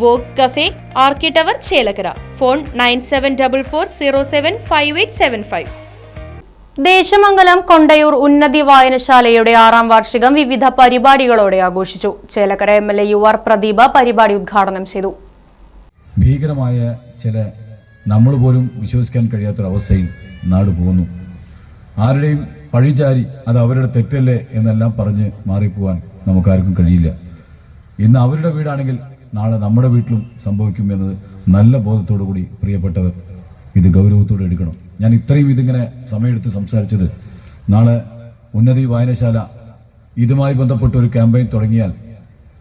Vogue cafe Archi tower Chelakkara. Phone nine seven double four zero seven five eight seven five. Desamangalam Kondayur Unnathi വായനശാലയുടെ ആറാം വാർഷികം വിവിധ പരിപാടികളോടെ ആഘോഷിച്ചു. Chelakkara M L A U R Pradeep പരിപാടി ഉദ്ഘാടനം ചെയ്തു. ഭീകരമായ ചില നമ്മൾ പോലും വിശ്വസിക്കാൻ കഴിയാത്തൊരവസ്ഥയിൽ നാട് പോകുന്നു. ആരുടെയും പഴിചാരി അത് അവരുടെ തെറ്റല്ലേ എന്നെല്ലാം പറഞ്ഞ് മാറിപ്പോവാൻ നമുക്കാർക്കും കഴിയില്ല. ഇന്ന് അവരുടെ വീടാണെങ്കിൽ നാളെ നമ്മുടെ വീട്ടിലും സംഭവിക്കും എന്നത് നല്ല ബോധത്തോടു കൂടി പ്രിയപ്പെട്ടവർ ഇത് ഗൗരവത്തോടെ എടുക്കണം. ഞാൻ ഇത്രയും ഇതിങ്ങനെ സമയമെടുത്ത് സംസാരിച്ചത് നാളെ ഉന്നതി വായനശാല ഇതുമായി ബന്ധപ്പെട്ട ഒരു ക്യാമ്പയിൻ തുടങ്ങിയാൽ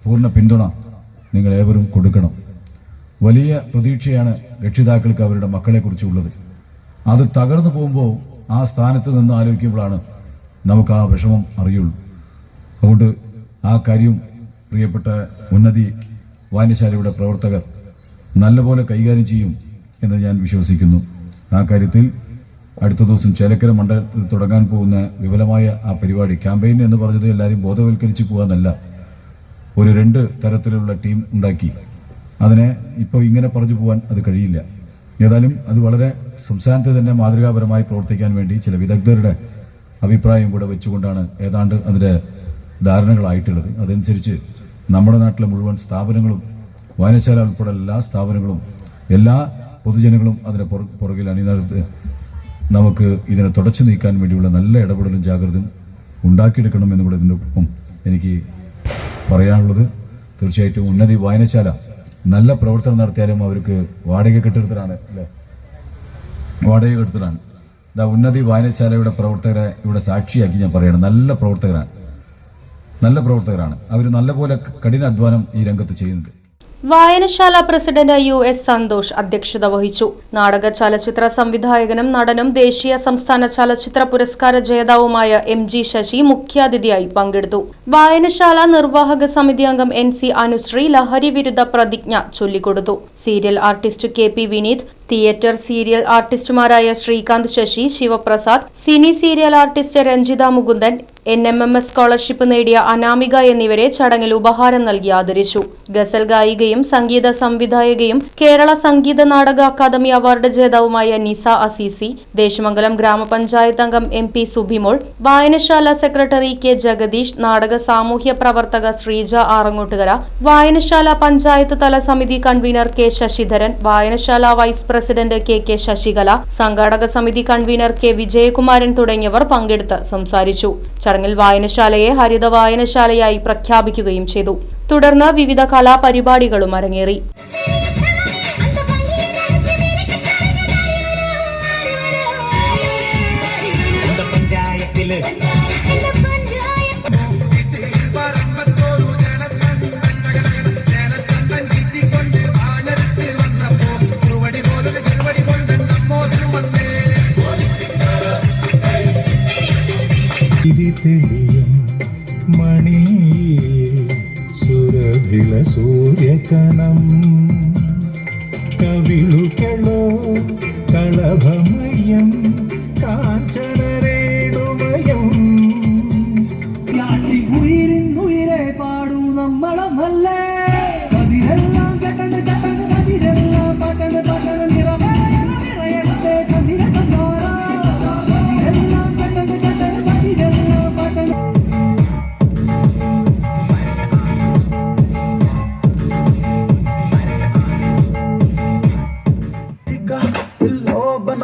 പൂർണ പിന്തുണ നിങ്ങൾ ഏവരും കൊടുക്കണം. വലിയ പ്രതീക്ഷയാണ് രക്ഷിതാക്കൾക്ക് അവരുടെ മക്കളെക്കുറിച്ച് ഉള്ളത് അത് തകർന്നു പോകുമ്പോൾ ആ സ്ഥാനത്ത് നിന്ന് ആലോചിക്കുമ്പോഴാണ് നമുക്ക് ആ വിഷമം അറിയുള്ളൂ. അതുകൊണ്ട് ആ കാര്യം പ്രിയപ്പെട്ട ഉന്നതി വായനശാലയുടെ പ്രവർത്തകർ നല്ലപോലെ കൈകാര്യം ചെയ്യും എന്ന് ഞാൻ വിശ്വസിക്കുന്നു. ആ കാര്യത്തിൽ അടുത്ത ദിവസം ചേലക്കര മണ്ഡലത്തിൽ തുടങ്ങാൻ പോകുന്ന വിപുലമായ ആ പരിപാടി ക്യാമ്പയിൻ എന്ന് പറഞ്ഞത് എല്ലാവരും ബോധവൽക്കരിച്ച് പോകാന്നല്ല ഒരു രണ്ട് തരത്തിലുള്ള ടീം ഉണ്ടാക്കി. അതിനെ ഇപ്പോൾ ഇങ്ങനെ പറഞ്ഞു പോകാൻ അത് കഴിയില്ല. ഏതായാലും അത് വളരെ സംസ്ഥാനത്ത് തന്നെ മാതൃകാപരമായി പ്രവർത്തിക്കാൻ വേണ്ടി ചില വിദഗ്ധരുടെ അഭിപ്രായം കൂടെ വെച്ചുകൊണ്ടാണ് ഏതാണ്ട് അതിന്റെ ധാരണകളായിട്ടുള്ളത്. അതനുസരിച്ച് നമ്മുടെ നാട്ടിലെ മുഴുവൻ സ്ഥാപനങ്ങളും വായനശാല ഉൾപ്പെടെ എല്ലാ സ്ഥാപനങ്ങളും എല്ലാ പൊതുജനങ്ങളും അതിന് പുറ- പുറകിൽ അണിനിരത്ത് നമുക്ക് ഇതിനെ തുടച്ചു നീക്കാൻ വേണ്ടിയുള്ള നല്ല ഇടപെടലും ജാഗ്രതയും ഉണ്ടാക്കിയെടുക്കണം എന്നുകൂടെ ഇതിന്റെ ഒപ്പം എനിക്ക് പറയാനുള്ളത്. തീർച്ചയായിട്ടും ഉന്നതി വായനശാല നല്ല പ്രവർത്തനം നടത്തിയാലും അവർക്ക് വാടക കെട്ടിടത്തിലാണ് അല്ലേ? വാടക കെട്ടിടത്തിലാണ്. ഉന്നതി വായനശാലയുടെ പ്രവർത്തകരെ ഇവിടെ സാക്ഷിയാക്കി ഞാൻ പറയണം. നല്ല പ്രവർത്തകരാണ്. നല്ല പ്രവർത്തകരാണ്. അവർ നല്ലപോലെ കഠിന അധ്വാനം ഈ രംഗത്ത് ചെയ്യുന്നുണ്ട്. വായനശാല പ്രസിഡന്റ് യു എസ് സന്തോഷ് അധ്യക്ഷത വഹിച്ചു. നാടക ചലച്ചിത്ര സംവിധായകനും നടനും ദേശീയ സംസ്ഥാന ചലച്ചിത്ര പുരസ്കാര ജേതാവുമായ എം ജി ശശി മുഖ്യാതിഥിയായി പങ്കെടുത്തു. വായനശാല നിർവാഹക സമിതി അംഗം എൻ സി അനുശ്രീ ലഹരി വിരുദ്ധ പ്രതിജ്ഞ ചൊല്ലിക്കൊടുത്തു. Serial artist K P Vineeth theatre serial ആർട്ടിസ്റ്റുമാരായ Sreekanth Sasi Sivaprasad cine serial artist Ranjitha Mukundan N M M S scholarship നേടിയ അനാമിക എന്നിവരെ ചടങ്ങിൽ ഉപഹാരം നൽകി ആദരിച്ചു. ഗസൽ ഗായികയും സംഗീത സംവിധായകയും കേരള സംഗീത നാടക അക്കാദമി അവാർഡ് ജേതാവുമായ നിസ അസീസി ദേശമംഗലം ഗ്രാമപഞ്ചായത്ത് അംഗം എം പി സുഭിമോൾ വായനശാല സെക്രട്ടറി കെ ജഗദീഷ് നാടക സാമൂഹ്യ പ്രവർത്തക ശ്രീജ ആറങ്ങോട്ടുകര വായനശാല പഞ്ചായത്ത് തല സമിതി കൺവീനർ കെ ശശിധരൻ വായനശാല vice president K K Sasikala സംഘാടക സമിതി കൺവീനർ കെ വിജയകുമാരൻ തുടങ്ങിയവർ പങ്കെടുത്ത് സംസാരിച്ചു. ചടങ്ങിൽ വായനശാലയെ ഹരിത വായനശാലയായി പ്രഖ്യാപിക്കുകയും ചെയ്തു. തുടർന്ന് വിവിധ കലാപരിപാടികളും അരങ്ങേറി. തിരിതെളിയും മണിയേ സുരഭില സൂര്യകണം. കവിളുകളോ കളഭമയം കാഞ്ചനരേണുമയം. നാട്ടിൽ ഉയിരിൻ ഉയിരെ പാടൂ നമ്മളെ നല്ല.